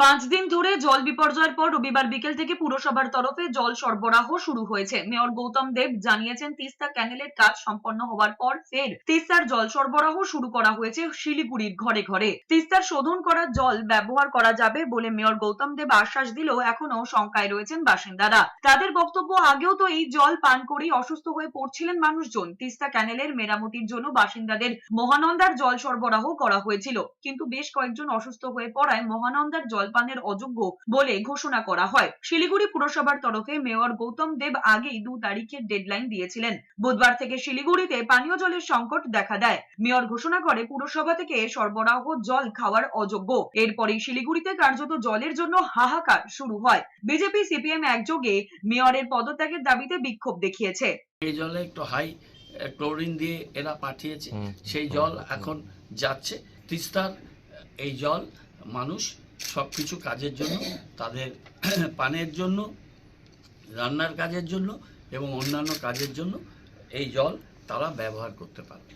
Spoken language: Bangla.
পাঁচ দিন ধরে জল বিপর্যয়ের পর রবিবার বিকেল থেকে পুরসভার তরফে জল সরবরাহ শুরু হয়েছে। মেয়র গৌতম দেব জানিয়েছেন, তিস্তা ক্যানেলের কাজ সম্পন্ন হওয়ার পর ফের তিস্তার জল সরবরাহ শুরু করা হয়েছে শিলিগুড়ির ঘরে ঘরে। তিস্তার শোধন করা জল ব্যবহার করা যাবে বলে মেয়র গৌতম দেব আশ্বাস দিলেও এখনও শঙ্কায় রয়েছেন বাসিন্দারা। তাদের বক্তব্য আগেও তো এই জল পান করেই অসুস্থ হয়ে পড়ছিলেন মানুষজন। তিস্তা ক্যানেলের মেরামতির জন্য বাসিন্দাদের মহানন্দার জল সরবরাহ করা হয়েছিল। কিন্তু বেশ কয়েকজন অসুস্থ হয়ে পড়ায় মহানন্দার জলপানের অযোগ্য বলে ঘোষণা করা হয়। শিলিগুড়ি পুরসভার তরফে মেয়র গৌতম দেব আগেই দু তারিখের ডেডলাইন দিয়েছিলেন। বুধবার থেকে শিলিগুড়িতে পানীয় জলের সংকট দেখা দেয়। মেয়র ঘোষণা করে পুরসভা থেকে সরবরাহ জল খাওয়ার অযোগ্য। এরপরেই শিলিগুড়িতে কার্যত জলের জন্য হাহাকার শুরু হয়। বিজেপি সিপিএম একযোগে মেয়রের পদত্যাগের দাবিতে বিক্ষোভ দেখিয়েছে। এই জলে একটু হাই ক্লোরিন দিয়ে এরা পাঠিয়েছে। সেই জল এখন যাচ্ছে। তিস্তার এই জল মানুষ সব কিছু কাজের জন্য, তাদের পানের জন্য, রান্নার কাজের জন্য এবং অন্যান্য কাজের জন্য এই জল তারা ব্যবহার করতে পারবে।